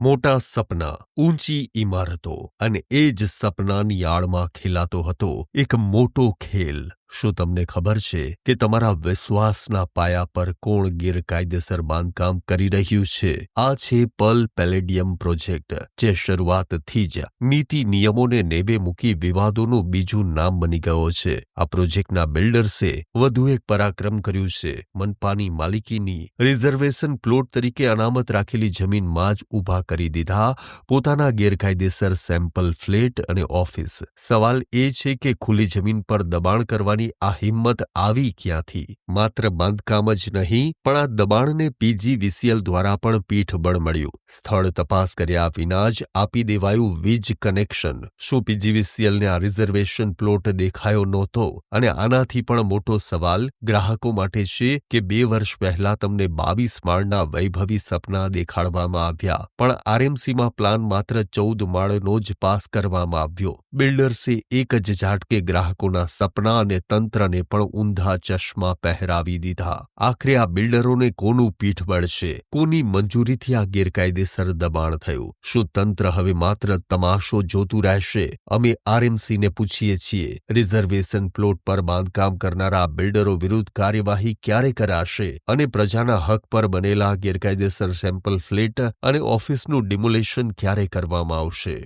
મોટા સપના ઊંચી ઇમારતો અને એ જ સપનાની આડમાં ખેલાતો હતો એક મોટો ખેલ. શું તમને ખબર છે કે તમારા વિશ્વાસના પાયા પર કોણ ગેરકાયદેસર બાંધકામ કરી રહ્યું છે? આ છે પલ પેલેડિયમ પ્રોજેક્ટ, જે શરૂઆતથી જ નીતિ નિયમોને નેવે મૂકી વિવાદોનું બીજું નામ બની ગયો છે. આ પ્રોજેક્ટના બિલ્ડર્સે વધુ એક પરાક્રમ કર્યું છે. મનપાની માલિકીની રિઝર્વેશન પ્લોટ તરીકે અનામત રાખેલી જમીનમાં જ ઊભા કરી દીધા. પોતાના ગેરકાયદેસર સેમ્પલ ફ્લેટ અને ઓફિસ. સવાલ એ છે કે ખુલ્લી જમીન પર દબાણ કરવાની આ હિંમત આવી ક્યાંથી? માત્ર બાંધકામ જ નહીં, પણ આ દબાણને પીજીવીસીએલ દ્વારા પણ પીઠબળ મળ્યું. સ્થળ તપાસ કર્યા વિના જ આપી દેવાયું વીજ કનેક્શન. શું પીજીવીસીએલને આ રિઝર્વેશન પ્લોટ દેખાયો નહોતો? અને આનાથી પણ મોટો સવાલ ગ્રાહકો માટે છે કે બે વર્ષ પહેલા તમને બાવીસ માળના વૈભવી સપના દેખાડવામાં આવ્યા, પણ આરએમસીમાં પ્લાન માત્ર ચૌદ માળનો જ પાસ કરવામાં આવ્યો. બિલ્ડર્સે એક જ ઝાટકે ગ્રાહકોના સપના અને તંત્રને પણ ઊંધા ચશ્મા પહેરાવી દીધા. આખરે આ બિલ્ડરોને કોનું પીઠબળ છે કોની મંજૂરીથી આ ગેરકાયદેસર દબાણ થયું? શું તંત્ર હવે માત્ર તમાશો જોતું રહેશે? અમે આરએમસીને પૂછીએ છીએ. રિઝર્વેશન પ્લોટ પર બાંધકામ કરનારા આ બિલ્ડરો વિરુદ્ધ કાર્યવાહી ક્યારે કરાશે? અને પ્રજાના હક પર બનેલા ગેરકાયદેસર સેમ્પલ ફ્લેટ અને ઓફિસનું ડિમોલેશન ક્યારે કરવામાં આવશે?